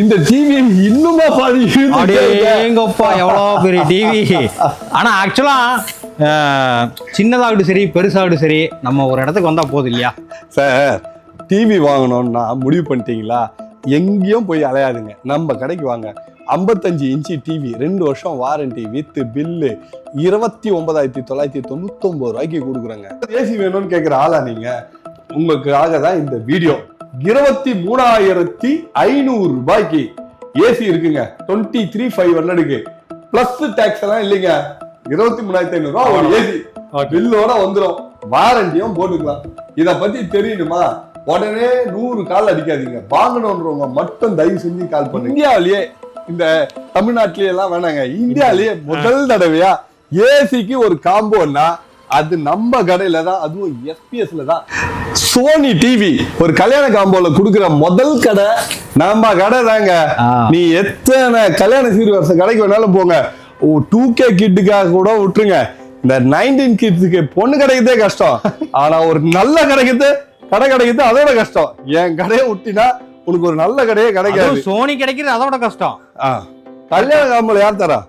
இந்த டிவி இன்னுமா பாதி அடேங்கப்பா எவ்வளோ பெரிய டிவி ஆனா ஆக்சுவலா சின்னதாகட்டும் சரி பெருசாகட்டும் சரி நம்ம ஒரு இடத்துக்கு வந்தா போதும் இல்லையா? சார் டிவி வாங்கணும்னா முடிவு பண்ணிட்டீங்களா? எங்கேயும் போய் அலையாதுங்க. நம்ம கடைக்கு வாங்க. ஐம்பத்தஞ்சு இன்ச்சு டிவி ரெண்டு வருஷம் வாரண்டி வித் பில்லு இருபத்தி ஒன்பதாயிரத்தி தொள்ளாயிரத்தி தொண்ணூத்தொன்பது ரூபாய்க்கு கொடுக்குறாங்க. ஏசி வேணும்னு கேட்குற ஆளா நீங்க? உங்களுக்காக தான் இந்த வீடியோ இருபத்தி மூணாயிரத்தி ஐநூறு ரூபாய்க்கு ஏசி இருக்குங்க. டுவெண்ட்டி த்ரீ ஃபைவ் ஹண்ட்ரடுக்கு பிளஸ் டேக்ஸ் எல்லாம் இல்லைங்க. இருபத்தி மூணாயிரத்தி ஐநூறு ரூபா ஒரு ஏசி. பில்லோட வந்துரும். வாரண்டியும் போட்டுக்கலாம். இத பத்தி தெரியணுமா? உடனே நூறு கால் அடிக்காதீங்க. வாங்கணுன்றவங்க மட்டும் தயவு செஞ்சு கால் பண்ணுங்க. இந்தியாவிலேயே இந்த தமிழ்நாட்டிலேயே எல்லாம் வேணாங்க. இந்தியாவிலேயே முதல் தடவையா ஏசிக்கு ஒரு காம்போன்னா அது நம்ம கடையில தான் அதுவும் எஸ்பிஎஸ்ல தான். சோனி டிவி ஒரு கல்யாண காம்போல குடுக்கிற முதல் கடை நம்ம கடை தாங்க. நீ எத்தனை கல்யாண சீர்வரிசை கடைக்கு வேணாலும் போங்க. டூ கே கிட்டுக்காக கூட விட்டுருங்க. இந்த நைன்டீன் கிட்ஸுக்கு பொண்ணு கிடைக்கிறதே கஷ்டம். ஆனா ஒரு நல்ல கிடைக்கிறது கடை கிடைக்கிறது அதோட கஷ்டம். என் கடையை விட்டினா உனக்கு ஒரு நல்ல கடையே கிடைக்காது. சோனி கிடைக்கிறது அதோட கஷ்டம். கல்யாண காம்பல யார் தரா?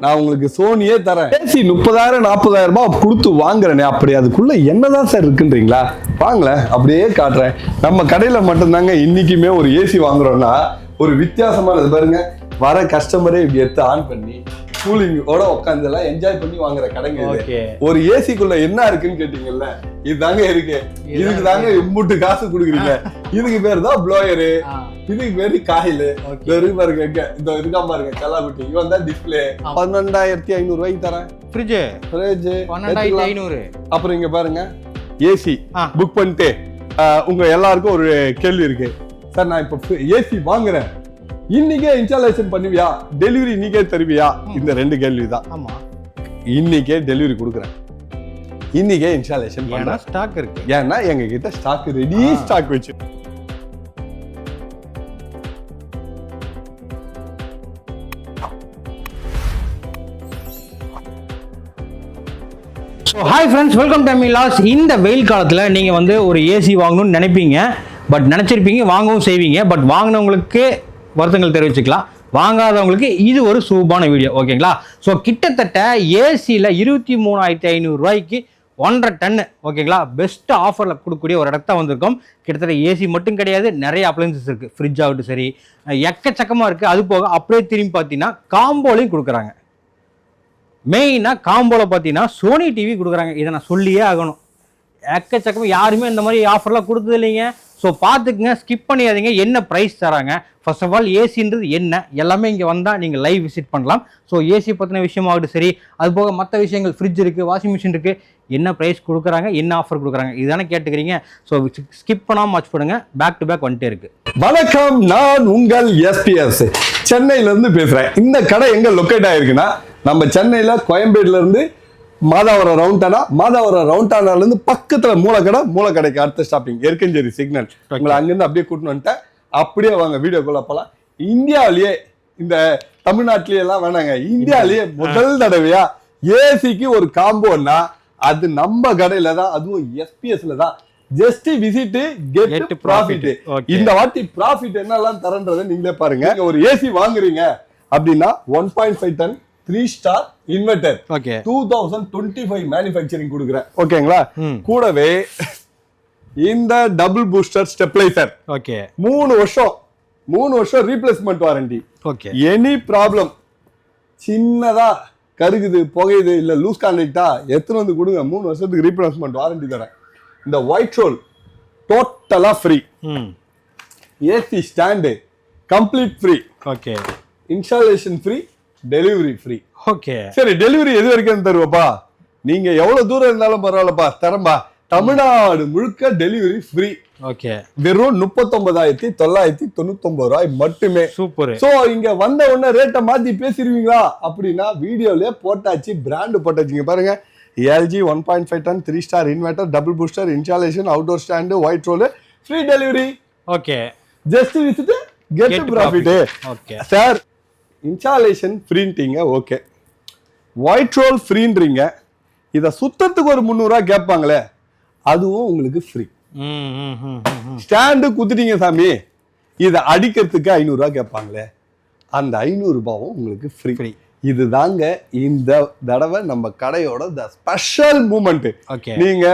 நான் உங்களுக்கு சோனியே தரேன். ஏசி முப்பதாயிரம் நாற்பதாயிரம் ரூபாய் கொடுத்து வாங்குறேனே அப்படி அதுக்குள்ள என்னதான் சார் இருக்குன்றீங்களா? வாங்கல அப்படியே காட்டுறேன். நம்ம கடையில மட்டும்தாங்க இன்னைக்குமே ஒரு ஏசி வாங்குறோம்னா ஒரு வித்தியாசமானது பாருங்க. வர கஸ்டமரே இப்படி எடுத்து ஆன் பண்ணி கூலிங்கோட உட்காந்து எல்லாம் என்ஜாய் பண்ணி வாங்குற கடைங்க இது. ஒரு ஏசிக்குள்ள என்ன இருக்குன்னு கேட்டீங்கல்ல இதுதாங்க இருக்கு. இதுக்கு தாங்க இம்புட்டு காசு கொடுக்குறீங்க. இதுக்கு பேர் தான் ப்ளோயரு இதுக்கு பேரு காயில் பாருங்க இந்த இருக்கா பாருங்க கல்லாக்குட்டி இவன் தான் டிஸ்பிளே. பன்னெண்டாயிரத்தி ஐநூறு ரூபாய்க்கு தரேன். ஃப்ரிட்ஜ் ஃப்ரிட்ஜ் பன்னெண்டாயிரத்தி ஐநூறு. அப்புறம் இங்க பாருங்க ஏசி. புக் பண்ணிட்டு உங்க எல்லாருக்கும் ஒரு கேள்வி இருக்கு. சார் நான் இப்போ ஏசி வாங்குறேன். இன்னைக்கே இன்ஸ்டாலேஷன் பண்ணுவியா? டெலிவரி இன்னைக்கே தருவியா? இந்த ரெண்டு கேள்வி தான் ஆமா. இன்னைக்கே டெலிவரி கொடுக்குறேன். இன்னைக்கே இன்ஸ்டாலேஷன் பண்றேன். ஸ்டாக் இருக்கு. ஏன்னா எங்க கிட்ட ஸ்டாக் ரெடி. ஸ்டாக் வச்சு. ஹாய் ஃப்ரெண்ட்ஸ் வெல்கம் டு லாஸ் இந்த வெயில் காலத்தில் நீங்கள் வந்து ஒரு ஏசி வாங்கணும்னு நினைப்பீங்க. பட் நினச்சிருப்பீங்க வாங்கவும் செய்வீங்க. பட் வாங்கினவங்களுக்கு வருத்தங்கள் தெரிவிச்சுக்கலாம். வாங்காதவங்களுக்கு இது ஒரு சூப்பான வீடியோ ஓகேங்களா? ஸோ கிட்டத்தட்ட ஏசியில் இருபத்தி மூணாயிரத்தி ஐநூறுரூவாய்க்கு ஒன்றரை டன்னு ஓகேங்களா? பெஸ்ட் ஆஃபரில் கொடுக்கக்கூடிய ஒரு இடத்த வந்திருக்கோம். கிட்டத்தட்ட ஏசி மட்டும் கிடையாது நிறைய அப்ளைன்சஸ் இருக்குது ஃப்ரிட்ஜ் ஆகட்டும் சரி எக்கச்சக்கமாக இருக்குது அது போக அப்படியே திரும்பி பார்த்தீங்கன்னா காம்போலையும் கொடுக்குறாங்க. மெயினாக காம்போவில் பார்த்தீங்கன்னா சோனி டிவி கொடுக்குறாங்க. இதை நான் சொல்லியே ஆகணும். எக்கச்சக்கமாக யாருமே இந்த மாதிரி ஆஃபர்லாம் கொடுத்தது இல்லைங்க ஸோ பார்த்துக்குங்க ஸ்கிப் பண்ணியாதீங்க. என்ன ப்ரைஸ் தராங்க? ஃபர்ஸ்ட் ஆஃப் ஆல் ஏசின்றது என்ன? எல்லாமே இங்கே வந்தால் நீங்கள் லைவ் விசிட் பண்ணலாம். ஸோ ஏசி பற்றின விஷயமாகட்டும் சரி. அது போக மற்ற விஷயங்கள் ஃப்ரிட்ஜ் இருக்குது வாஷிங் மிஷின் இருக்குது என்ன ப்ரைஸ் கொடுக்குறாங்க? என்ன ஆஃபர் கொடுக்குறாங்க? இதுதானே கேட்டுக்கிறீங்க. ஸோ ஸ்கிப் பண்ணாமல் வாட்ச் பண்ணுங்க. பேக் டு பேக் வந்துட்டே இருக்குது வணக்கம். நான் உங்கள் எஸ்பிஎஸ் சென்னையிலேருந்து பேசுகிறேன் இந்த கடை எங்கே லொக்கேட் ஆகிருக்குன்னா நம்ம சென்னையில் கோயம்பேடுல மாதாவரம் ரவுண்டானா மாதாவரம் ரவுண்டானால இருந்து பக்கத்துல மூலக்கடை மூலக்கடைக்கு அடுத்த ஸ்டாப்பிங் எருக்கஞ்சேரி சிக்னல் உங்களை அங்கிருந்து அப்படியே கூட்டின்னு வந்துட்டேன். அப்படியே வாங்க வீடியோக்குள்ள போலாம். இந்தியாவிலேயே இந்த தமிழ்நாட்டிலேயே எல்லாம் வேணாங்க. இந்தியாவிலேயே முதல் தடவையா ஏசிக்கு ஒரு காம்போன்னா அது நம்ம கடையில தான் அதுவும் எஸ்பிஎஸ்ல தான். Just visit get. ப்ராஃபிட். இந்த வாட்டி ப்ராஃபிட் என்னெல்லாம் தரன்றதை நீங்களே பாருங்க. ஒரு ஏசி வாங்குறீங்க அப்படின்னா one point five ton three star inverter okay two thousand twenty five manufacturing கொடுக்குறேன். ஓகேங்களா? கூடவே இந்த டபுள் பூஸ்டர் ஸ்டெப்லைசர் ஓகே. மூணு வருஷம் மூணு வருஷம் replacement warranty okay. Any problem சின்னதா கருகுது புகையுது இல்ல லூஸ் கான்ட்ராக்டா எத்தனை வந்து கொடுங்க. மூணு வருஷத்துக்கு ரீப்ளேஸ்மெண்ட் வாரண்டி தரேன். இந்த ஒயிட் ரோல் டோட்டலா ஃப்ரீ ம். AC stand complete free okay. Installation free delivery free okay. சரி டெலிவரி எது வரைக்கும் தருவப்பா? நீங்க எவ்வளவு தூரம் இருந்தாலும் பரவாயில்லப்பா தரம்பா. தமிழ்நாடு முழுக்க டெலிவரி ஃப்ரீ ஓகே. வெறும் முப்பத்தொன்பதாயிரத்தி தொள்ளாயிரத்தி தொண்ணூத்தொன்பது ரூபாய் மட்டுமே. சூப்பர். சோ இங்க வந்த உடனே ரேட்டை மாத்தி பேசிடுவீங்களா? அப்படின்னா வீடியோலயே போட்டாச்சு பிராண்ட் போட்டாச்சு இங்க பாருங்க LG one point five ton three star inverter double booster installation outdoor stand white roll free delivery okay. Just visit get profit okay sir installation ஃப்ரீன்ட்டீங்க okay white roll ஃப்ரீன்றீங்க இதை சுத்தத்துக்கு ஒரு முந்நூறுரூவா கேட்பாங்களே அதுவும் உங்களுக்கு ஃப்ரீ ஸ்டாண்டு குத்துட்டீங்க சாமி இதை அடிக்கிறதுக்கு ஐநூறுரூவா கேட்பாங்களே அந்த ஐநூறுரூபாவும் உங்களுக்கு ஃப்ரீ Free. இதுதாங்க இந்த தடவை நம்ம கடையோட த ஸ்பெஷல் மூமெண்ட் ஓகே நீங்க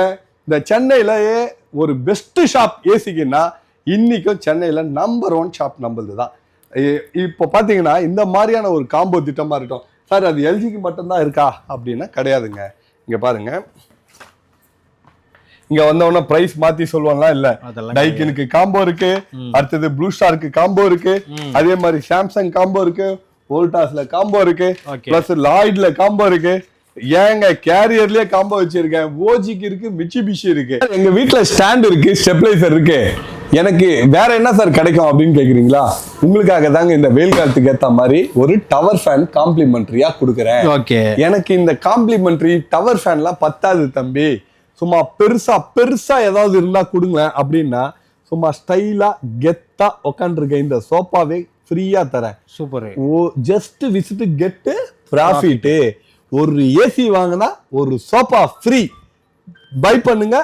இந்த சென்னையிலயே ஒரு பெஸ்ட் ஷாப் ஏசிக்குன்னா இன்னைக்கும் சென்னையில நம்பர் ஒன் ஷாப் நம்மளது தான் இப்போ பார்த்தீங்கன்னா இந்த மாதிரியான ஒரு காம்போ திட்டமா இருக்கட்டும். சார் அது எல்ஜிக்கு மட்டும்தான் இருக்கா? அப்படின்னா கிடையாதுங்க. இங்க பாருங்க. இங்க வந்தவொடனே பிரைஸ் மாத்தி சொல்லுவாங்களா? இல்ல. டைக்கினுக்கு காம்போ இருக்கு. அடுத்தது ப்ளூ ஸ்டாருக்கு காம்போ இருக்கு. அதே மாதிரி சாம்சங் காம்போ இருக்கு. வோல்டாஸ்ல காம்போ இருக்கு. பிளஸ் லாய்ட்ல காம்போ இருக்கு. ஏங்க கேரியர்லயே காம்போ வச்சிருக்கேன். ஓஜிக்கு இருக்கு மிச்சிபிஷி இருக்கு. எங்க வீட்ல ஸ்டாண்ட் இருக்கு ஸ்டெபிளைசர் இருக்கு. எனக்கு வேற என்ன சார் கிடைக்கும் அப்படின்னு கேக்குறீங்களா? உங்களுக்காக தாங்க இந்த வெயில் காலத்துக்கு ஏத்த மாதிரி ஒரு டவர் ஃபேன் காம்ப்ளிமெண்டரியா கொடுக்குறேன். ஓகே எனக்கு இந்த காம்ப்ளிமெண்டரி டவர் ஃபேன்லாம் பத்தாது தம்பி. சும்மா பெருசா பெருசா ஏதாவது இருந்தா கொடுங்க அப்படின்னா சும்மா ஸ்டைலா கெத்தா உக்காந்துருக்க இந்த சோஃபாவே ஃப்ரீயா தரேன். Super. Oh just visit get profit ஒரு ஏசி வாங்கினா ஒரு சோஃபா ஃப்ரீ பை பண்ணுங்க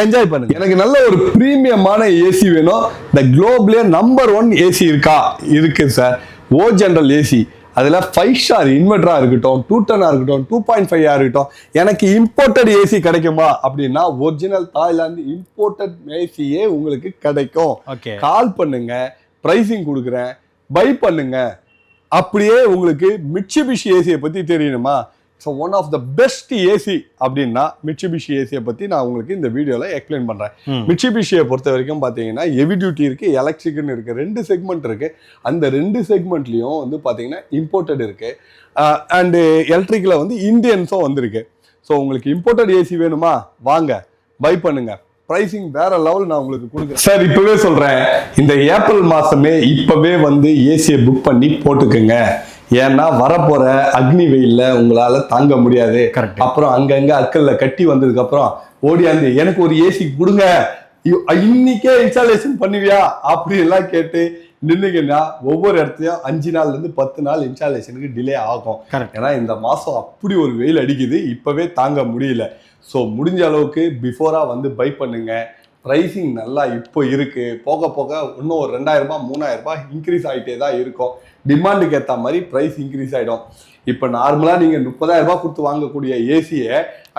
என்ஜாய் பண்ணுங்க. எனக்கு நல்ல ஒரு பிரீமியமான ஏசி வேணும். இந்த குளோப்லயே நம்பர் ஒன் ஏசி இருக்கா? இருக்கு சார் ஓ ஜெனரல் ஏசி அதில் ஃபைவ் ஸ்டார் இன்வெர்டராக இருக்கட்டும் டூ டன்னாக இருக்கட்டும் டூ பாயிண்ட் ஃபைவ் இருக்கட்டும் எனக்கு இம்போர்ட்டட் ஏசி கிடைக்குமா அப்படின்னா ஒரிஜினல் தாய்லாந்து இம்போர்ட்டட் ஏசியே உங்களுக்கு கிடைக்கும். ஓகே கால் பண்ணுங்க ப்ரைசிங் கொடுக்குறேன் பை பண்ணுங்க. அப்படியே உங்களுக்கு மிட்சுபிஷி ஏசியை பற்றி தெரியணுமா? So one of the best AC அப்படின்னா மிட்சுபிஷி ஏசியை பற்றி நான் உங்களுக்கு இந்த வீடியோவில் எக்ஸ்பிளைன் பண்ணுறேன். மிட்சுபிஷியை பொறுத்த வரைக்கும் பார்த்தீங்கன்னா ஹெவி டியூட்டி இருக்குது எலக்ட்ரிக்னு இருக்குது ரெண்டு செக்மெண்ட் இருக்குது அந்த ரெண்டு செக்மெண்ட்லேயும் வந்து பார்த்தீங்கன்னா இம்போர்ட்டட் இருக்குது அண்டு எலக்ட்ரிக்கில் வந்து இந்தியன்ஸும் வந்திருக்கு. ஸோ உங்களுக்கு இம்போர்ட்டட் ஏசி வேணுமா? வாங்க பை பண்ணுங்க. பிரைசிங் வேற லெவல் நான் உங்களுக்கு கொடுக்குறேன். சார் இப்பவே சொல்றேன். இந்த ஏப்ரல் மாசமே இப்பவே வந்து ஏசியை புக் பண்ணி போட்டுக்கோங்க. ஏன்னா வரப்போற அக்னி வெயில்ல உங்களால தாங்க முடியாது. அப்புறம் அங்கங்க அக்கல்ல கட்டி வந்ததுக்கு அப்புறம் ஓடியாந்து எனக்கு ஒரு ஏசி கொடுங்க. இன்னைக்கே இன்ஸ்டாலேஷன் பண்ணுவியா? அப்படி எல்லாம் கேட்டு நின்னுங்கன்னா ஒவ்வொரு இடத்துலயும் அஞ்சு நாள்ல இருந்து பத்து நாள் இன்ஸ்டாலேஷனுக்கு டிலே ஆகும். கரெக்ட் ஏன்னா இந்த மாசம் அப்படி ஒரு வெயில் அடிக்குது. இப்பவே தாங்க முடியல. ஸோ முடிஞ்ச அளவுக்கு பிஃபோரா வந்து பை பண்ணுங்க. ப்ரைசிங் நல்லா இப்போ இருக்கு. போக போக இன்னும் ஒரு ரெண்டாயிரம் ரூபாய் மூணாயிரம் ரூபாய் இன்க்ரீஸ் ஆகிட்டே தான் இருக்கும். டிமாண்டுக்கு ஏற்ற மாதிரி ப்ரைஸ் இன்க்ரீஸ் ஆகிடும் இப்போ நார்மலாக நீங்கள் முப்பதாயிரம் ரூபாய் கொடுத்து வாங்கக்கூடிய ஏசியை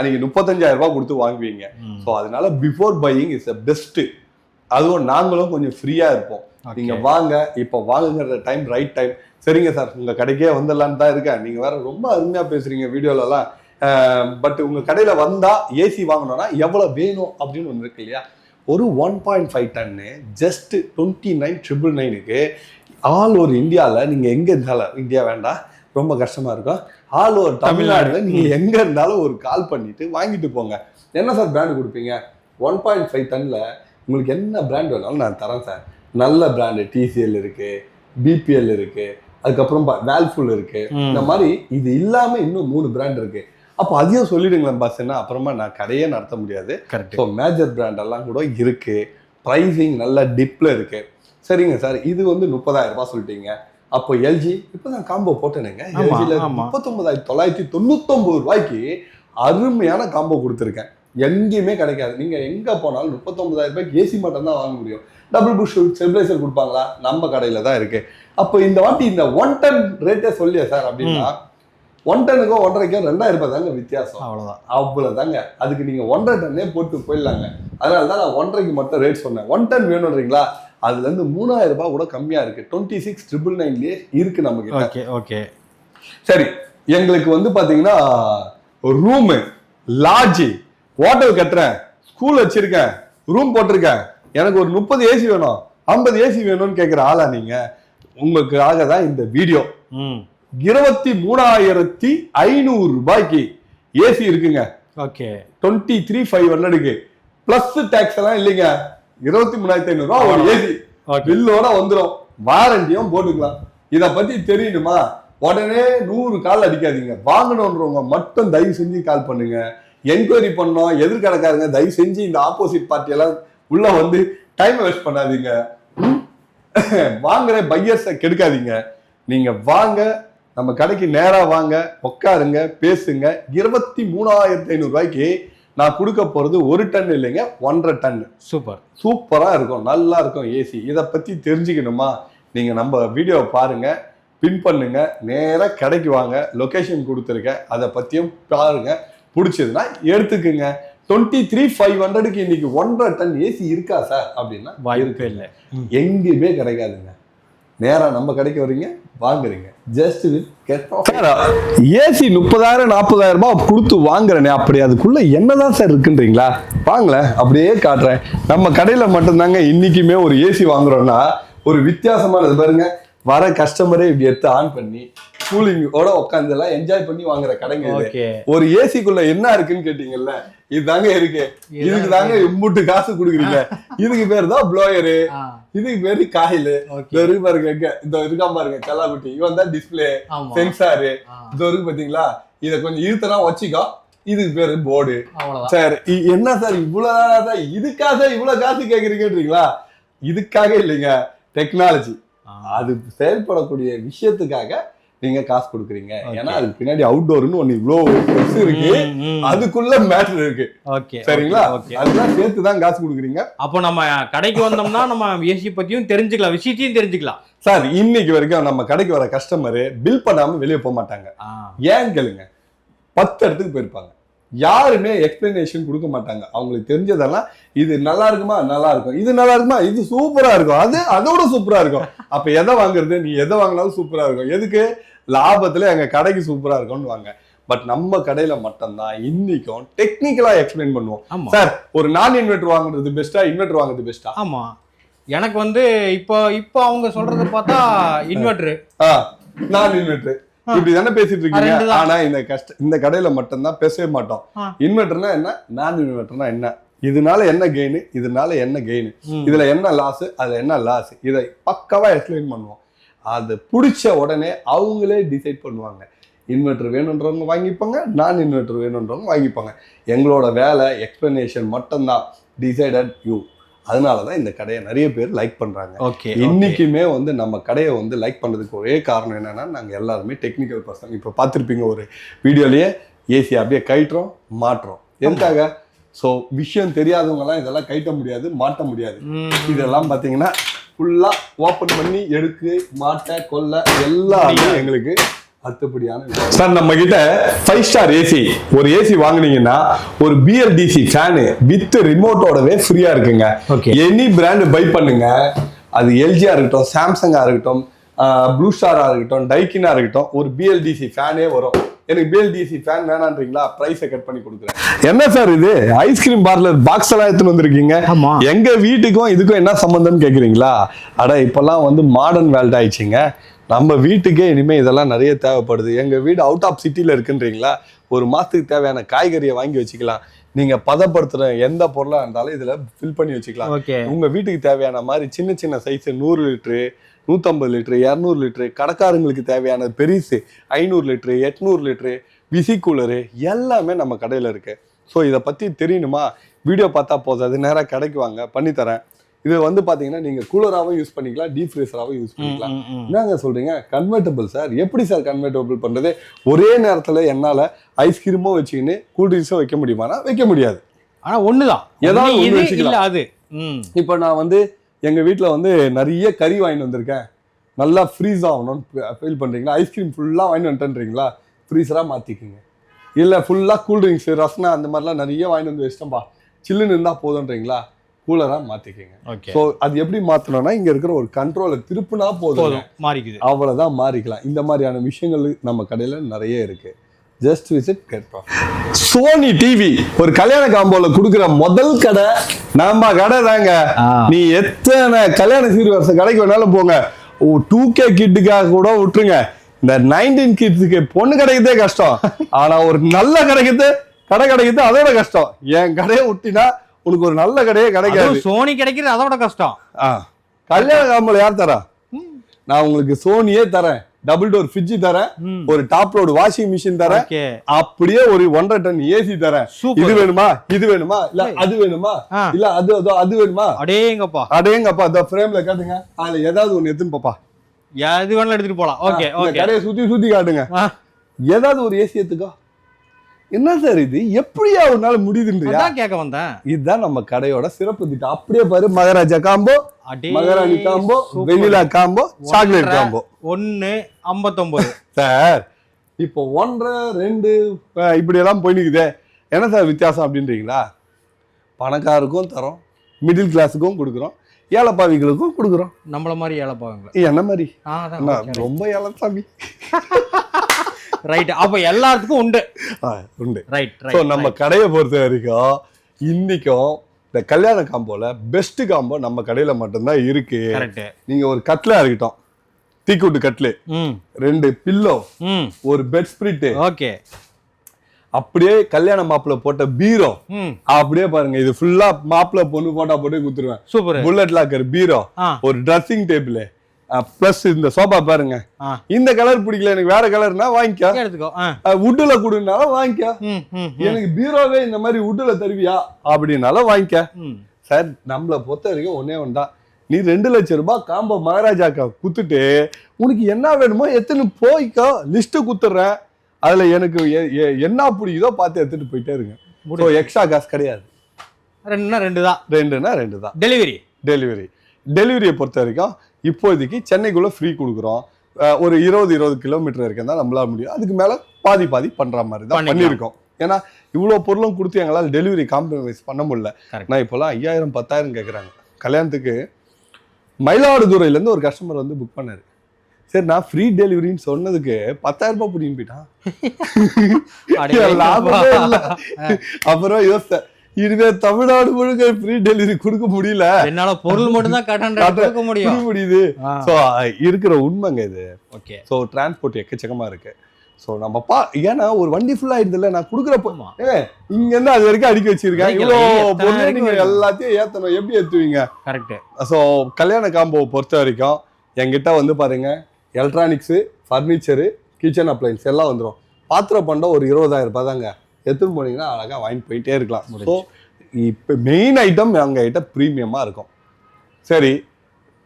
நீங்கள் முப்பத்தஞ்சாயிரம் ரூபாய் கொடுத்து வாங்குவீங்க. ஸோ அதனால before buying is a best அதுவும் நாங்களும் கொஞ்சம் ஃப்ரீயாக இருப்போம். நீங்க வாங்க இப்போ வாங்குங்கிற டைம் ரைட் டைம் சரிங்க சார் உங்க கடைக்கே வந்துடலான்னு தான் இருக்கேன். நீங்க வேற ரொம்ப அருமையா பேசுறீங்க வீடியோலலாம். பட் உங்க கடையில வந்தா ஏசி வாங்கணும்னா எவ்வளவு வேணும் அப்படின்னு ஒன்று இருக்கு இல்லையா? ஒரு one point five ton just twenty nine triple நைனுக்கு ஆல் ஓவர் இந்தியாவில் நீங்கள் எங்கே இருந்தாலும் இந்தியா வேண்டாம் ரொம்ப கஷ்டமா இருக்கும். ஆல் ஓவர் தமிழ்நாடுல நீங்க எங்க இருந்தாலும் ஒரு கால் பண்ணிட்டு வாங்கிட்டு போங்க. என்ன சார் பிராண்ட் கொடுப்பீங்க? ஒன் பாயிண்ட் ஃபைவ் டன்ல உங்களுக்கு என்ன பிராண்ட் வேணாலும் நான் தரேன் சார். நல்ல பிராண்டு டிசிஎல் இருக்கு பிபிஎல் இருக்கு அதுக்கப்புறம் வேல்ஃபுல் இருக்கு. இந்த மாதிரி இது இல்லாம இன்னும் மூணு பிராண்ட் இருக்கு. அப்போ அதையும் சொல்லிடுங்களேன் பாஸ் என்ன அப்புறமா நான் கடையே நடத்த முடியாது. ஸோ மேஜர் பிராண்ட் எல்லாம் கூட இருக்கு. ப்ரைஸிங் நல்ல டிப்ல இருக்கு. சரிங்க சார் இது வந்து முப்பதாயிரம் ரூபாய் சொல்லிட்டீங்க. அப்போ எல்ஜி இப்போதான் காம்போ போட்டேனுங்க. எல்ஜியில். முப்பத்தொன்பதாயிரத்தி தொள்ளாயிரத்தி தொண்ணூத்தொம்பது ரூபாய்க்கு அருமையான காம்போ கொடுத்துருக்கேன். எங்கேயுமே கிடைக்காது. நீங்க எங்க போனாலும் முப்பத்தொன்பதாயிரம் ரூபாய்க்கு ஏசி மட்டும் தான் வாங்க முடியும். டபுள் புஷ் ஸ்டெபிளைசர் கொடுப்பாங்களா? நம்ம கடையில தான் இருக்கு. அப்போ இந்த வாட்டி இந்த ஒன் டன் ரேட்டே சொல்லியா சார் அப்படின்னா ஒன் டனுக்கும் ஒன்றரைக்கும் ரெண்டாயிரம் ரூபாய் தாங்க வித்தியாசம். அவ்வளவுதான். அவ்வளவுதாங்க. அதுக்கு நீங்க ஒன்றரை டன்னே போட்டு போயிடலாங்க. அதனால தான் நான் ஒன்றரைக்கு மட்டும் ரேட் சொன்னேன். ஒன் டன் வேணுன்றீங்களா அதுல இருந்து மூணாயிரம் ரூபாய் கூட கம்மியா இருக்கு. டுவெண்ட்டி சிக்ஸ் ட்ரிபிள் நைன்லயே இருக்கு நம்ம கிட்ட ஓகே ஓகே சரி எங்களுக்கு வந்து பாத்தீங்கன்னா ரூமு லாட்ஜி ஹோட்டல் கட்டுறேன். ஸ்கூல் வச்சிருக்கேன். ரூம் போட்டிருக்கேன். எனக்கு ஒரு முப்பது ஏசி வேணும். ஐம்பது ஏசி வேணும்னு கேட்குற ஆளா நீங்க? உங்களுக்காக தான் இந்த வீடியோ இருபத்தி மூணாயிரத்தி ஐநூறு ரூபாய்க்கு ஏசி இருக்குங்க. ஓகே டுவெண்ட்டி த்ரீ ஃபைவ் ஹண்ட்ரடுக்கு பிளஸ் டேக்ஸ் எல்லாம் இல்லைங்க. இருபத்தி மூணாயிரத்தி ஐநூறு ரூபா ஒரு ஏசி பில்லோட வந்துடும் வாரண்டியும் போட்டுக்கலாம். இத பத்தி தெரியணுமா? உடனே நூறு கால் அடிக்காதீங்க. வாங்கணுன்றவங்க மட்டும் தயவு செஞ்சு கால் பண்ணுங்க. என்கொயரி பண்ணோம் எதிர்கடக்காருங்க தயவு செஞ்சு இந்த ஆப்போசிட் பார்ட்டி எல்லாம் உள்ள வந்து டைம் வேஸ்ட் பண்ணாதீங்க? வாங்குற பையர்ஸை கெடுக்காதீங்க. நீங்க வாங்க நம்ம கடைக்கு நேரா வாங்க உட்காருங்க பேசுங்க. இருபத்தி மூணாயிரத்தி ஐநூறு ரூபாய்க்கு நான் கொடுக்க போறது ஒரு டன் இல்லைங்க ஒன்றரை டன். சூப்பர். சூப்பரா இருக்கும் நல்லா இருக்கும் ஏசி இதை பத்தி தெரிஞ்சுக்கணுமா? நீங்க நம்ம வீடியோ பாருங்க பின் பண்ணுங்க நேரா கடைக்கு வாங்க லொகேஷன் கொடுத்துருக்கேன் அதை பத்தியும் பாருங்க. பிடிச்சதுன்னா எடுத்துக்குங்க. டுவெண்ட்டி த்ரீ ஃபைவ் ஹண்ட்ரடுக்கு இன்னைக்கு ஒன்றரை டன் ஏசி இருக்கா சார்? அப்படின்னா வாய்ப்பே இல்லை. எங்கேயுமே கிடைக்காதுங்க. நேரா நம்ம கடைக்கு வரீங்க வாங்குறீங்க. ஜஸ்ட் ஏசி முப்பதாயிரம் நாற்பதாயிரம் ரூபாய் கொடுத்து வாங்குறேனே அப்படி அதுக்குள்ள என்னதான் சார் இருக்குன்றீங்களா? வாங்கல அப்படியே காட்டுறேன். நம்ம கடையில மட்டும்தாங்க இன்னைக்குமே ஒரு ஏசி வாங்குறோம்னா ஒரு வித்தியாசமானது பாருங்க. வர கஸ்டமரே இப்படி எடுத்து ஆன் பண்ணி கூலிங்கோட உட்காந்து எல்லாம் என்ஜாய் பண்ணி வாங்குற கடைங்க இது. ஒரு ஏசிக்குள்ள என்ன இருக்குன்னு கேட்டீங்கல்ல இதுதாங்க இருக்கு. இதுக்கு தாங்க இம்புட்டு காசு கொடுக்குறீங்க. இதுக்கு பேர் தான் ப்ளோயரு இதுக்கு பேரு காயில். இருக்கு பாருங்க இந்த இருக்கா பாருங்க செல்லாக்குட்டி. இவன் தான் டிஸ்பிளே சென்சாரு ஆ, இந்த இருக்கு பாத்தீங்களா? இத கொஞ்சம் இழுத்தனா வச்சுக்கோ. இதுக்கு பேரு போர்டு சார் என்ன சார் இவ்வளவு சார் இதுக்காக இவ்வளவு காசு கேக்குறீங்கன்றீங்களா? இதுக்காக இல்லைங்க. டெக்னாலஜி அது செயல்படக்கூடிய விஷயத்துக்காக நீங்க காசு கொடுக்குறீங்க. ஏன்னா அதுக்கு பின்னாடி அவுட்டோர்னு ஒண்ணு இவ்வளவு பெருசு இருக்கு. அதுக்குள்ள மேட்டர் இருக்கு. ஓகே சரிங்களா? அதுதான் சேர்த்து தான் காசு கொடுக்குறீங்க. அப்போ நம்ம கடைக்கு வந்தோம்னா நம்ம ஏசி பத்தியும் தெரிஞ்சுக்கலாம் விஷயத்தையும் தெரிஞ்சுக்கலாம். சார் இன்னைக்கு வரைக்கும் நம்ம கடைக்கு வர கஸ்டமர் பில் பண்ணாம வெளியே போக மாட்டாங்க. ஏன் கேளுங்க. பத்து இடத்துக்கு போயிருப்பாங்க. யாருமே எக்ஸ்பிளனேஷன் கொடுக்க மாட்டாங்க. அவங்களுக்கு தெரிஞ்சதெல்லாம் இது நல்லா இருக்குமா? நல்லா இருக்கும். இது நல்லா இருக்குமா? இது சூப்பரா இருக்கும். அது அதோட சூப்பரா இருக்கும். அப்ப எதை வாங்குறது? நீ எதை வாங்கினாலும் சூப்பரா இருக்கும். எதுக்கு? லாபத்துல எங்க கடைக்கு சூப்பரா இருக்கும்னு வாங்க. பட் நம்ம கடையில மட்டும்தான் இன்னைக்கும் டெக்னிக்கலா எக்ஸ்பிளைன் பண்ணுவோம். ஆமா. சார் ஒரு நான் இன்வெர்டர் வாங்குறது பெஸ்டா இன்வெர்டர் வாங்குறது பெஸ்டா ஆமா. எனக்கு வந்து இப்போ இப்போ அவங்க சொல்றத பார்த்தா இன்வெர்டர் நான் இன்வெர்டர் இப்படி தானே பேசிட்டு இருக்கீங்க. ஆனா இந்த கஷ்ட இந்த கடையில மட்டும்தான் பேசவே மாட்டோம். இன்வெர்டர்னா என்ன? நான் இன்வெர்டர்னா என்ன? இதனால என்ன கெயின் இதனால என்ன கெயின் இதுல என்ன லாஸ் அதுல என்ன லாஸ் இதை பக்காவா எக்ஸ்பிளைன் பண்ணுவோம். அது பிடிச்ச உடனே அவங்களே டிசைட் பண்ணுவாங்க. இன்வெர்டர் வேணுன்றவங்க வாங்கிப்பாங்க நான் இன்வெர்டர் வேணுன்றவங்க வாங்கிப்பாங்க. எங்களோட வேலை எக்ஸ்பிளனேஷன் மட்டும்தான். டிசைடட் யூ அதனால தான் இந்த கடையை நிறைய பேர் லைக் பண்றாங்க. ஓகே இன்னைக்குமே வந்து நம்ம கடையை வந்து லைக் பண்ணதுக்கு ஒரே காரணம் என்னன்னா நாங்க எல்லாருமே டெக்னிக்கல் பர்சன் இப்போ பார்த்துருப்பீங்க ஒரு வீடியோலயே ஏசி அப்படியே கயிட்டுறோம் மாட்டுறோம் எதுக்காக? ஸோ விஷயம் தெரியாதவங்கலாம் இதெல்லாம் கயிட்ட முடியாது மாட்ட முடியாது. இதெல்லாம் பார்த்தீங்கன்னா ஃபுல்லா ஓப்பன் பண்ணி எடுக்கு மாட்ட கொல்ல எல்லாமே எங்களுக்கு அத்துப்படியான சார் நம்ம கிட்ட ஃபைவ் ஸ்டார் ஏசி ஒரு ஏசி வாங்குனீங்கன்னா ஒரு பிஎல்டிசி ஃபேனு வித் ரிமோட்டோடவே ஃப்ரீயா இருக்குங்க. ஓகே எனி பிராண்ட் பை பண்ணுங்க. அது எல்ஜியா இருக்கட்டும் சாம்சங்கா இருக்கட்டும் ப்ளூ ஸ்டாரா இருக்கட்டும் டைக்கினா இருக்கட்டும் ஒரு பிஎல்டிசி ஃபேனே வரும். எனக்கு பிஎல்டிசி ஃபேன் வேணான்றீங்களா? ப்ரைஸை கட் பண்ணி கொடுக்குறேன். என்ன சார் இது? ஐஸ்கிரீம் பார்லர் பாக்ஸ் எல்லாம் எடுத்துன்னு வந்திருக்கீங்க. எங்க வீட்டுக்கும் இதுக்கும் என்ன சம்பந்தம்னு கேக்குறீங்களா? அட இப்பெல்லாம் வந்து மாடர்ன் வேல்ட் ஆயிடுச்சுங்க. நம்ம வீட்டுக்கே இனிமே இதெல்லாம் நிறைய தேவைப்படுது. எங்க வீடு அவுட் ஆஃப் சிட்டில இருக்குன்றீங்களா? ஒரு மாசத்துக்கு தேவையான காய்கறியை வாங்கி வச்சுக்கலாம். நீங்க பதப்படுத்துற எந்த பொருளா இருந்தாலும் இதுல ஃபில் பண்ணி வச்சுக்கலாம். ஓகே. உங்க வீட்டுக்கு தேவையான மாதிரி சின்ன சின்ன சைஸ் நூறு லிட்டரு நூற்றம்பது லிட்டரு இரநூறு லிட்டரு கடைக்காரங்களுக்கு தேவையான பெருசு ஐநூறு லிட்டரு எட்நூறு லிட்டரு விசி கூலரு எல்லாமே நம்ம கடையில் இருக்கு. ஸோ இதை பற்றி தெரியணுமா? வீடியோ பார்த்தா போதாது நேராக கடைக்கு வாங்க. பண்ணித்தரேன். இது வந்து பார்த்தீங்கன்னா நீங்கள் கூலராகவும் யூஸ் பண்ணிக்கலாம் டீப் ஃப்ரீசராகவும் யூஸ் பண்ணிக்கலாம். என்னங்க சொல்றீங்க? கன்வெர்ட்டபிள் சார் எப்படி சார் கன்வெர்ட்டபிள் பண்றது? ஒரே நேரத்தில் என்னால் ஐஸ்கிரீமும் வச்சுக்கின்னு கூல்ட்ரிங்ஸும் வைக்க முடியுமானா வைக்க முடியாது. ஆனா ஒண்ணுதான். ஏதாவது அது. இப்போ நான் வந்து எங்கள் வீட்டில் வந்து நிறைய கறி வாங்கிட்டு வந்திருக்கேன். நல்லா ஃப்ரீஸ் ஆகணும்னு ஃபீல் பண்ணுறீங்களா ஐஸ்கிரீம் ஃபுல்லாக வாங்கிட்டு வந்துட்டேன்றீங்களா? ஃப்ரீஸராக மாற்றிக்குங்க இல்லை ஃபுல்லாக கூல்ட்ரிங்க்ஸ் ரஸ்னா அந்த மாதிரிலாம் நிறைய வாங்கிட்டு வந்து வச்சிட்டோம்பா சில்லுன்னு இருந்தால் போதுன்றீங்களா கூலராக மாற்றிக்கங்க ஓகே ஸோ அது எப்படி மாற்றணும்னா இங்கே இருக்கிற ஒரு கண்ட்ரோலை திருப்புனா போதும் மாறிக்குது. அவ்வளோதான் மாறிக்கலாம். இந்த மாதிரியான விஷயங்கள் நம்ம கடையில் நிறைய இருக்கு. Just visit get Sony TV ஒரு கல்யாண காம்போல கொடுக்குற முதல் கடை நம்ம கடை தாங்க. நீ எத்தனை கல்யாண சீர்வரிசை கடைக்கு வேணாலும் போங்க. டூ கே கிட்டுக்காக கூட விட்டுருங்க. இந்த நைன்டீன் கிட்ஸுக்கு பொண்ணு கிடைக்கிறதே கஷ்டம். ஆனா ஒரு நல்ல கிடைக்கிறது கடை கிடைக்கிறது அதோட கஷ்டம். என் கடையை விட்டினா உனக்கு ஒரு நல்ல கடையே கிடைக்காது. சோனி கிடைக்கிறது அதோட கஷ்டம். கல்யாண காம்போல யார் தரா? நான் உங்களுக்கு சோனியே தரேன். டபுள் டோர் ஃப்ரிட்ஜ் தரேன். ஒரு டாப் லோடு வாஷிங் மிஷின் தரேன். அப்படியே ஒரு ஒன்றரை டன் ஏசி தரேன். இது வேணுமா? இது வேணுமா? இல்ல அது வேணுமா. இல்ல அது அதோ அது வேணுமா? அடேங்கப்பா. அடேங்கப்பா இந்த ஃப்ரேம்ல காட்டுங்க. அதுல ஏதாவது ஒண்ணு எடுத்துன்னு பாப்பா. எது வேணாலும் எடுத்துட்டு போலாம். Okay okay. கடையை சுத்தி சுத்தி காட்டுங்க. ஏதாவது ஒரு ஏசி எடுத்துக்கோ. என்ன சார் இது? எப்படியா நாள் முடியுதுன்றியா? கேட்க வந்தேன். இதுதான் நம்ம கடையோட சிறப்பு திட்டம். அப்படியே பாரு Maharaja combo Maharani combo. Vanilla combo chocolate combo. ஒண்ணு ஐம்பத்தொன்பது சார் இப்போ ஒன்றரை ரெண்டு இப்படி எல்லாம் போய் நிக்குதே என்ன சார் வித்தியாசம் அப்படின்றீங்களா? பணக்காருக்கும் தரோம் மிடில் கிளாஸுக்கும் கொடுக்குறோம் ஏழைப்பாவிகளுக்கும் கொடுக்குறோம். நம்மள மாதிரி ஏழை பாவங்களா என்ன மாதிரி? ரொம்ப ஏழை சாமி. ரைட் அப்ப எல்லாத்துக்கும் உண்டு. உண்டு. ரைட் ஸோ நம்ம கடையை பொறுத்த வரைக்கும் இன்னைக்கும் இந்த கல்யாண காம்போல பெஸ்ட் காம்போ நம்ம கடையில மட்டும்தான் இருக்கு. நீங்க ஒரு கட்லா இருக்கட்டும். தீக்கூட்டு கட்லு ரெண்டு பில்லோ ஒரு பெட் ஸ்பிரிட் ஓகே அப்படியே கல்யாண மாப்பிள்ள போட்ட பீரோ. அப்படியே பாருங்க இது ஃபுல்லா மாப்பிள்ள பொண்ணு போட்டா போட்டு குத்துருவேன் சூப்பர் புல்லட் லாக்கர் பீரோ. ஒரு ட்ரெஸ்ஸிங் டேபிள் பிளஸ் இந்த சோபா பாருங்க. இந்த கலர் பிடிக்கல எனக்கு வேற கலர்னா வாங்கிக்கோ. எடுத்துக்கோ ஆ. வுட்டுல கொடுனாலும் வாங்கிக்கோ. எனக்கு பீரோவே இந்த மாதிரி வுட்டுல தருவியா? அப்படின்னாலும் வாங்கிக்க. சார் நம்மளை பொறுத்த வரைக்கும் ஒன்னே ஒன்றா நீ ரெண்டு லட்சம் ரூபாய் காம்போ மகாராஜாக்கா குத்துட்டு உனக்கு என்ன வேணுமோ எத்தனை போய்க்கோ. லிஸ்ட் குத்துறேன் அதுல எனக்கு என்ன பிடிக்குதோ பார்த்து எடுத்துட்டு போயிட்டே இருங்க. எக்ஸ்ட்ரா காசு கிடையாது. ரெண்டுனா ரெண்டு தான் ரெண்டுனா ரெண்டு தான் டெலிவரி டெலிவரி டெலிவரியை பொறுத்த வரைக்கும் இப்போதைக்கு சென்னைக்குள்ள ஃப்ரீ கொடுக்குறோம். ஒரு இருபது இருபது கிலோமீட்டர் தான் நம்மளால முடியும். அதுக்கு மேல பாதி பாதி பண்ற மாதிரி தான். பண்ணியிருக்கோம். ஏன்னா இவ்வளோ பொருளும் கொடுத்து எங்களால் டெலிவரி காம்ப்ரமைஸ் பண்ண முடியல. நான் இப்போலாம் ஐயாயிரம் பத்தாயிரம் கேட்குறாங்க கல்யாணத்துக்கு மயிலாடுதுறையிலேருந்து ஒரு கஸ்டமர் வந்து புக் பண்ணாரு. சரி நான் ஃப்ரீ டெலிவரின்னு சொன்னதுக்கு பத்தாயிரம் ரூபாய் பிடின்னு போயிட்டான். அப்புறம் யோசித்தேன் இதுவே தமிழ்நாடு முழுக்க ஃப்ரீ டெலிவரி கொடுக்க முடியல. என்னால பொருள் மட்டும் தான் கொடுக்க முடியும். முடியுது. ஸோ இருக்கிற உண்மைங்க இது. ஓகே. ஸோ டிரான்ஸ்போர்ட் எக்கச்சக்கமா இருக்கு. ஸோ நம்ம பா ஏன்னா ஒரு வண்டி ஃபுல் ஆயிடுதுல்ல நான் கொடுக்குறப்ப ஆமா. இங்க இருந்து அது வரைக்கும் அடிக்க வச்சிருக்கேன். இவ்வளோ பொருள் வரைக்கும் நீங்க வருது? எல்லாத்தையும் ஏத்தணும். எப்படி ஏத்துவீங்க? கரெக்ட் ஸோ கல்யாண காம்போ பொறுத்த வரைக்கும் என்கிட்ட வந்து பாருங்க எலக்ட்ரானிக்ஸு ஃபர்னிச்சரு கிச்சன் அப்ளைன்ஸ் எல்லாம் வந்துடும் பாத்திர பண்டம் ஒரு இருபதாயிரம் ரூபாய் தாங்க. எடுத்துன்னு போனீங்கன்னா அழகா வாங்கி போயிட்டே இருக்கலாம். ஸோ இப்போ மெயின் ஐட்டம் எங்கள் கிட்ட ப்ரீமியமாக இருக்கும். சரி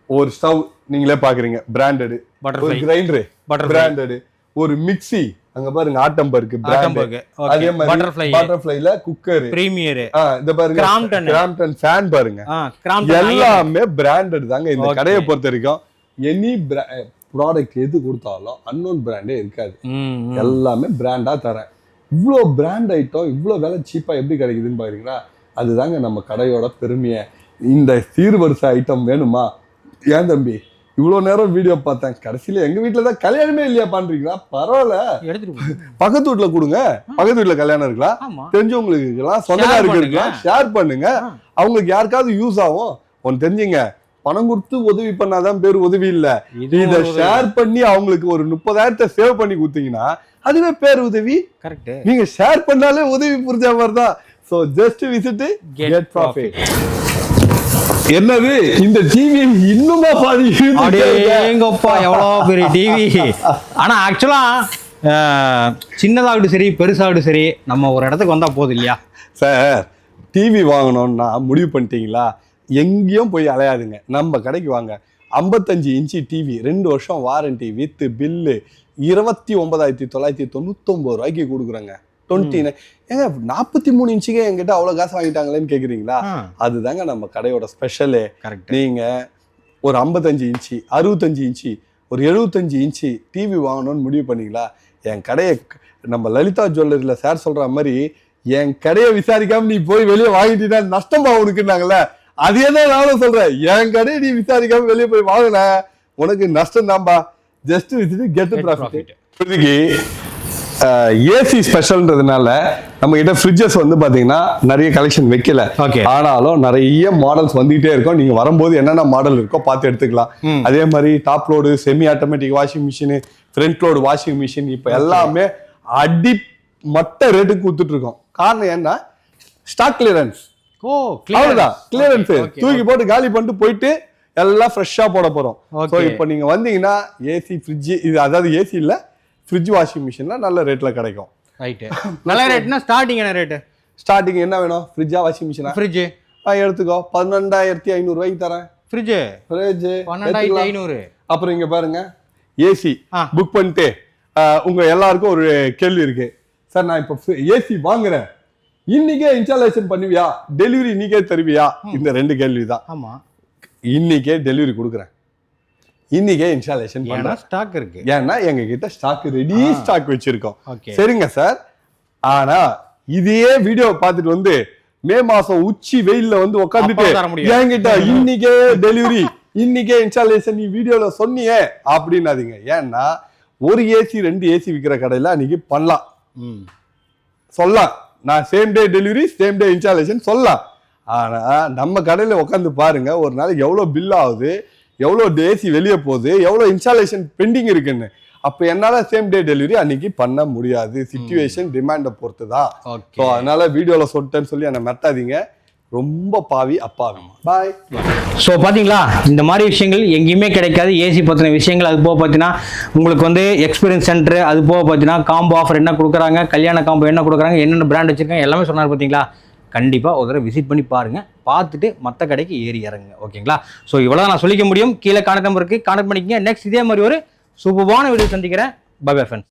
ஒரு ஸ்டவ் நீங்களே பார்க்குறீங்க பிராண்டடு ஒரு கிரைண்டரு பிராண்டடு ஒரு மிக்ஸி அங்க பாருங்க பிராண்ட் ஆட்டம்பர்க் அதே மாதிரி பட்டர்ஃப்ளை பட்டர்ஃப்ளைல குக்கர் பிரீமியர் இந்த பாருங்க Crompton. கிராம்டன் ஃபேன் பாருங்க. கிராம்டன் எல்லாமே பிராண்டட் தாங்க இந்த. கடையை பொறுத்த வரைக்கும். எனி ப்ராடக்ட் எது கொடுத்தாலும் அன்னோன் பிராண்டே இருக்காது. எல்லாமே பிராண்டா தரேன். இவ்வளோ பிராண்ட் ஐட்டம் இவ்வளோ விலை சீப்பா எப்படி கிடைக்குதுன்னு பாக்குறீங்களா அதுதாங்க நம்ம கடையோட பெருமையை. இந்த சீர்வரிசை ஐட்டம் வேணுமா? ஏன் தம்பி? இவ்வளோ நேரம் வீடியோ பார்த்தேன். கடைசியில எங்க வீட்டில் தான் கல்யாணமே இல்லையா பண்றீங்களா பரவாயில்ல. பக்கத்து வீட்டுல கொடுங்க. பக்கத்து வீட்டுல கல்யாணம் இருக்கலாம் தெரிஞ்சவங்களுக்கு இருக்கலாம் சொந்தக்காருக்கு. இருக்கலாம். ஷேர் பண்ணுங்க. அவங்களுக்கு யாருக்காவது யூஸ் ஆகும். ஒன்னு தெரிஞ்சுங்க. பணம் கொடுத்து உதவி பண்ணாதான் பேர் உதவி இல்ல. இத ஷேர் பண்ணி அவங்களுக்கு ஒரு முப்பதாயிரத்தை சேவ் பண்ணி கொடுத்தீங்கன்னா அதுவே பேர் உதவி. கரெக்ட் நீங்க ஷேர் பண்ணாலே உதவி புரிஞ்ச மாதிரி தான். So just visit get profit என்னது? இந்த டிவி இன்னுமா பாதி? அடேங்கப்பா எவ்வளோ பெரிய டிவி ஆனா ஆக்சுவலா சின்னதாகட்டும் சரி பெருசாகட்டும் சரி நம்ம ஒரு இடத்துக்கு வந்தா போதும் இல்லையா? சார் டிவி வாங்கணும்னா முடிவு பண்ணிட்டீங்களா? எங்கேயும் போய் அலையாதுங்க. நம்ம கடைக்கு வாங்க. ஐம்பத்தஞ்சு இன்ச்சு டிவி ரெண்டு வருஷம் வாரண்டி வித் பில்லு இருபத்தி ஒன்பதாயிரத்தி தொள்ளாயிரத்தி தொண்ணூத்தொம்பது ரூபாய்க்கு கொடுக்குறோங்க. டுவெண்ட்டி நைன் ஏங்க நாற்பத்தி மூணு இன்ச்சுக்கே என்கிட்ட அவ்வளோ காசு வாங்கிட்டாங்களேன்னு கேட்குறீங்களா அதுதாங்க நம்ம கடையோட ஸ்பெஷலு கரெக்ட் நீங்க ஒரு ஐம்பத்தஞ்சு இன்ச்சு அறுபத்தஞ்சு இன்ச்சு ஒரு எழுபத்தஞ்சு இன்ச்சு டிவி வாங்கணும்னு முடிவு பண்ணீங்களா? என் கடையை நம்ம லலிதா ஜுவல்லரியில் சார் சொல்ற மாதிரி என் கடையை விசாரிக்காம நீ போய் வெளியே வாங்கிட்டீங்கன்னா நஷ்டமா உனக்குன்னாங்கல்ல? அதே தான் நானும் சொல்றேன். என் கடையை நீ விசாரிக்காம வெளியே போய் வாங்கின உனக்கு நஷ்டம் தான்பா. Just visit get profit. இப்போதைக்கு ஏசி ஸ்பெஷல்ன்றதுனால நம்ம கிட்ட ஃப்ரிட்ஜஸ் வந்து பாத்தீங்கன்னா நிறைய கலெக்ஷன் வைக்கல. Okay. ஆனாலும் நிறைய மாடல்ஸ் வந்துகிட்டே இருக்கும். நீங்க வரும்போது என்னென்ன மாடல் இருக்கோ பார்த்து எடுத்துக்கலாம். அதே மாதிரி top load semi automatic washing machine front load washing machine இப்போ எல்லாமே அடி மட்ட ரேட்டுக்கு கொடுத்துட்டு இருக்கோம் காரணம் என்ன ஸ்டாக் கிளியரன்ஸ் ஓ அவ்வளவுதான். கிளியரன்ஸ் Okay, தூக்கி போட்டு காலி பண்ணிட்டு போயிட்டு எல்லாம் ஃப்ரெஷ்ஷா போட போறோம். ஸோ. இப்போ நீங்க வந்தீங்கன்னா ஏசி ஃப்ரிட்ஜ் இது அதாவது ஏசி இல்ல ஃப்ரிட்ஜ் வாஷிங் மிஷின்லாம் நல்ல ரேட்ல கிடைக்கும். ரைட்டு நல்ல ரேட்னா ஸ்டார்டிங் என்ன ரேட்டு ஸ்டார்டிங் என்ன வேணும்? ஃப்ரிட்ஜா வாஷிங் மிஷினா ஃப்ரிட்ஜு எடுத்துக்கோ. பன்னெண்டாயிரத்தி ஐநூறு ரூபாய்க்கு தரேன். ஃப்ரிட்ஜு ஃப்ரிட்ஜ் பன்னெண்டாயிரத்தி ஐநூறு. அப்புறம் இங்க பாருங்க. ஏசி ஆ. புக் பண்ணிட்டு ஆஹ், உங்க எல்லாருக்கும் ஒரு கேள்வி இருக்கு. சார் நான் இப்போ ஏசி வாங்குறேன். இன்னைக்கே இன்ஸ்டாலேஷன் பண்ணுவியா? டெலிவரி இன்னைக்கே தருவியா? இந்த ரெண்டு கேள்வி தான் ஆமாம் இன்னைக்கே டெலிவரி கொடுக்குறேன். இன்னைக்கே இன்ஸ்டாலேஷன் பண்ண ஸ்டாக் இருக்கு. ஏன்னா எங்க கிட்ட ஸ்டாக் ரெடி ஸ்டாக் வச்சிருக்கோம். சரிங்க சார். ஆனா இதையே வீடியோ பார்த்துட்டு வந்து மே மாசம் உச்சி வெயில்ல வந்து உட்காந்துட்டு. என்கிட்ட இன்னைக்கே டெலிவரி இன்னைக்கே இன்ஸ்டாலேஷன் நீ வீடியோல சொன்னியே அப்படின்னாதீங்க. ஏன்னா ஒரு ஏசி ரெண்டு ஏசி விற்கிற கடையில அன்னைக்கு பண்ணலாம். ம். சொல்லலாம். நான் same day delivery same day installation சொல்லலாம். ஆனா நம்ம கடையில உட்காந்து பாருங்க ஒரு நாளைக்கு எவ்வளவு பில் ஆகுது எவ்வளவு ஏசி வெளியே போகுது எவ்வளவு இன்ஸ்டாலேஷன் பெண்டிங் இருக்குன்னு. அப்ப என்னால சேம் டே டெலிவரி அன்னைக்கு பண்ண முடியாது. சுச்சுவேஷன் டிமாண்டை பொறுத்து தான் ஸோ அதனால வீடியோல சொல்லிட்டேன்னு சொல்லி என்னை மெத்தாதீங்க ரொம்ப பாவி அப்பாவி பாய் ஸோ பார்த்தீங்களா இந்த மாதிரி விஷயங்கள் எங்கேயுமே கிடைக்காது. ஏசி பற்றின விஷயங்கள் அது போக பார்த்தீங்கன்னா உங்களுக்கு வந்து எக்ஸ்பீரியன்ஸ் சென்டர் அது போக பார்த்தீங்கன்னா காம்போ ஆஃபர் என்ன கொடுக்குறாங்க கல்யாண காம்போ என்ன கொடுக்குறாங்க என்னென்ன பிராண்ட் வச்சிருக்காங்க எல்லாமே சொன்னார் பார்த்தீங்களா கண்டிப்பாக ஒரு தடவை விசிட் பண்ணி பாருங்கள் பார்த்துட்டு மற்ற கடைக்கு ஏறி இறங்குங்க. ஓகேங்களா? ஸோ இவ்வளோ நான் சொல்லிக்க முடியும். கீழே கான்டாக்ட் நம்பருக்கு கான்டாக்ட் பண்ணிக்கங்க. நெக்ஸ்ட் இதே மாதிரி ஒரு சூப்பரான வீடியோ சந்திக்கிறேன். பபே பை ஃப்ரெண்ட்ஸ்